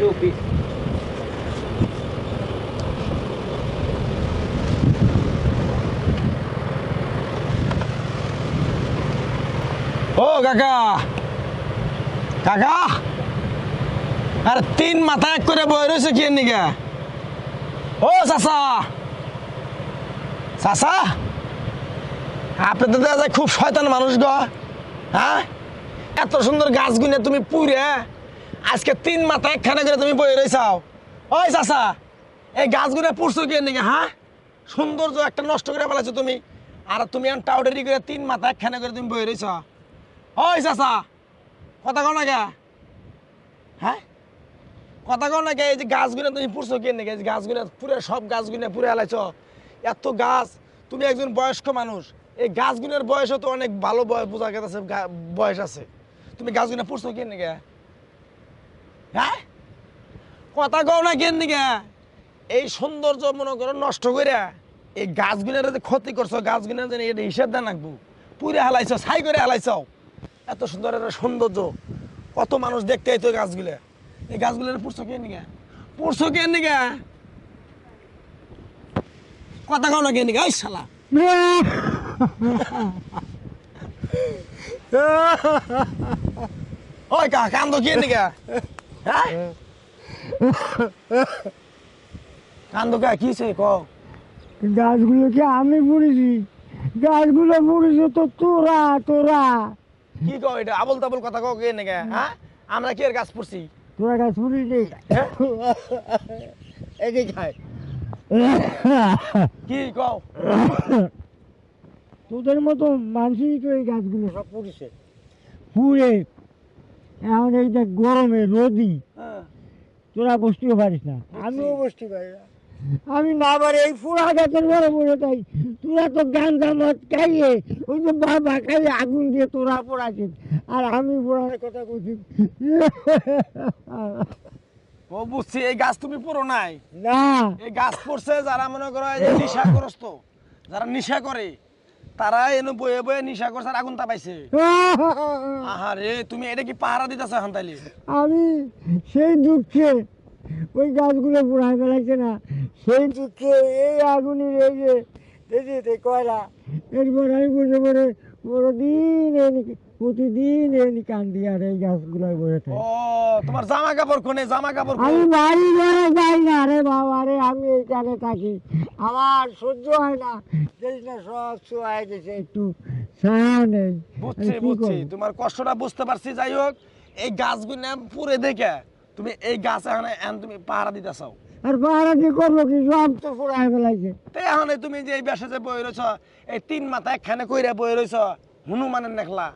UP ও, কাকা। কাকা? আর, তিন মাথা এক করে বই রয়েছে কি নিকে? ও, চাচা। চাচা? আপনি তো দেখা যায় খুব শয়তান মানুষ গো হ্যাঁ? এত সুন্দর গাছ গুনে তুমি পুরে আজকে তিন মাথা একখানে করে তুমি বই রয়েছাও। ওই চাচা, এই গাছগুলো পুড়ছো কি নিকে হ্যাঁ? সৌন্দর্য একটা নষ্ট করে ফেলেছো তুমি। আর তুমি এখন টাউডারি করে তিন মাথা একখানে করে তুমি বই রয়েছ। ওই চাচা, কথা কও না কে? হ্যাঁ? কথা কও না কে, এই যে গাছগুলো তুমি পুড়ছো কে নাকি, এই গাছগুলো পুরো সব গাছগুলো পুরে হেলাইছ এত গাছ, তুমি একজন বয়স্ক মানুষ, এই গাছগুলোর বয়সও তো অনেক ভালো বয়স বোঝা গেছে বয়স আছে। তুমি গাছগুলো পুড়ছো কি নাকি? হ্যাঁ? কথা কও না কেন নাকি এই সৌন্দর্য মনে করো নষ্ট করে এই গাছগুলোর যে ক্ষতি করছ গাছগুলোর যেন এটা হিসাব দেন রাখব। পুরে হালাইছ ছাই করে হালাইছ। এত সুন্দর একটা সৌন্দর্য। কত মানুষ দেখতে আইতো গাছগুলো। এই গাছগুলোর পুরছো কে নিগে পুরছো কে নিগে কথা কও না কে নিগে ওই শালা। ওই কা কান্দ কে নিগে হ্যাঁ? কান্দ কা কি সে কও? গাছগুলোকে আমি পুড়েছি গাছগুলো পুড়েছে তো তোরা তোরা। কি কও এটা? আবল তাবল কথা কও কে নিগে হ্যাঁ? আমরা কি এর গাছ পুড়ছি তোরা গাছ পুড়িনি হ্যাঁ? এদিকে খায়। কি কও? তোদের মতো মানুষই তো এই গাছগুলো সব পুড়েছে। পুড়ে এখন এই যে গরমে রোদি হ্যাঁ। তোরা বসতেও পারিস না। আমিও বসতে পারি না। আমি না পারি এই ফুড়া গাছের ঘরে বসে তাই। তোরা তো গান্দা মদ খাইয়ে ওই যে বাবা খাইয়ে আগুন দিয়ে তোরা পড়াছিস আর আমি পড়ার কথা বলছি ও বুঝছি এই গাছ তুমি পুরো নাই? না। এই গাছ পড়ছে যারা মনে করো নিশাগ্রস্ত যারা নিশা করে তারা এনে বয়ে বয়ে নিশা করছে আগুন তাপাইছে। আহারে তুমি এটা কি পাহারা দিতেছ এখন তাইলে? আমি সেই দুঃখে ওই গাছগুলো পোড়ায় ফেলাইছে না সেই দুঃখে এই আগুনের এই যে দেখি কয়লা এরপর আমি বসে পড়ে প্রতিদিন এনে প্রতিদিন এনে কান্দি আর এই গাছগুলোয় বসে থাকি। ও তোমার জামা কাপড় কোনে? জামা কাপড় আমি বাড়ি ঘরে যাই না রে বাবা রে আমি এইখানে থাকি। আমার সহ্য হয় না। দেখিস না সব শোয়াই গেছে একটু ছায়া নেই। বুঝছি বুঝছি। তোমার কষ্টটা বুঝতে পারছি। যাই হোক এই গাছগুলো পুরে দেখে তুমি এই গাছ এখন এখন তুমি পাহারা দিতেছ আর পাহারা দিয়ে করব কি? সব তো পোড়ায় ফেলাইছে। তো এখন তুমি যে এই বেসে যে বই রয়েছ এই তিন মাথা একখানে কইরা বই রয়েছ হনুমানের নেখলা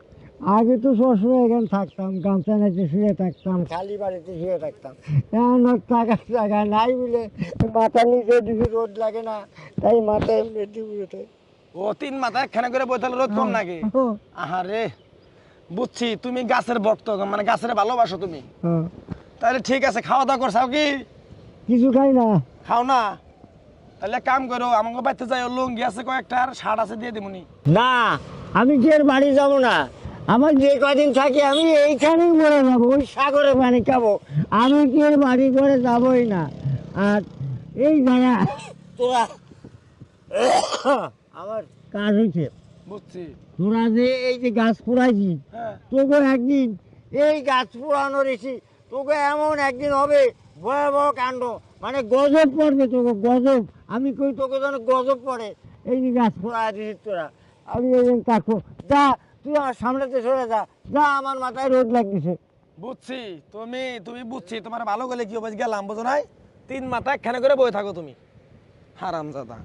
আগে তো সবসময় এখানে থাকতাম গামছা নাচে শুয়ে থাকতাম খালি বাড়িতে শুয়ে থাকতাম। এখন আর টাকা টাকা নাই বলে মাথা নিচে দিকে রোদ লাগে না তাই মাথা এমনি দিবে ও তিন মাথা একখানে করে বই তাহলে রোদ কম নাকি? আহারে বুঝছি তুমি গাছের ভক্ত মানে গাছের ভালোবাসো তুমি। তাহলে ঠিক আছে খাওয়া দাওয়া করছাও কি? কিছু খাই না। খাও না? তাহলে এক কাম করো আমাকে বাড়িতে যাই লুঙ্গি আছে কয়েকটা আর শার্ট আছে দিয়ে দিবনি না আমি কি আর বাড়ি যাব না? আমার যে কদিন থাকি আমি এইখানেই মরে যাব ওই সাগরে পানি খাব আমি কি আর বাড়ি করে যাবই না। আর এই জায়গা তোরা আমার কাজ হয়েছে। বুঝছি। তোরা যে এই যে গাছ পোড়াইছিস হ্যাঁ। তোকে একদিন এই গাছ পোড়ানো রেছি তোকে এমন একদিন হবে ভয়াবহ কাণ্ড। মানে গজব পড়বে তোকে গজব। আমি কই তোকে যেন গজব পড়ে। এই যে গাছ পোড়া দিছিস তোরা আমি এই থাকব যা তুই আমার সামনেতে সরে যা। যা আমার মাথায় রোদ লাগতেছে। বুঝছি, তুমি তুমি বুঝছি, তোমার ভালো গেলে কি হবে গেলাম, বোঝো নাই? তিন মাথা একখানে করে বই থাকো তুমি। হারাম জাদা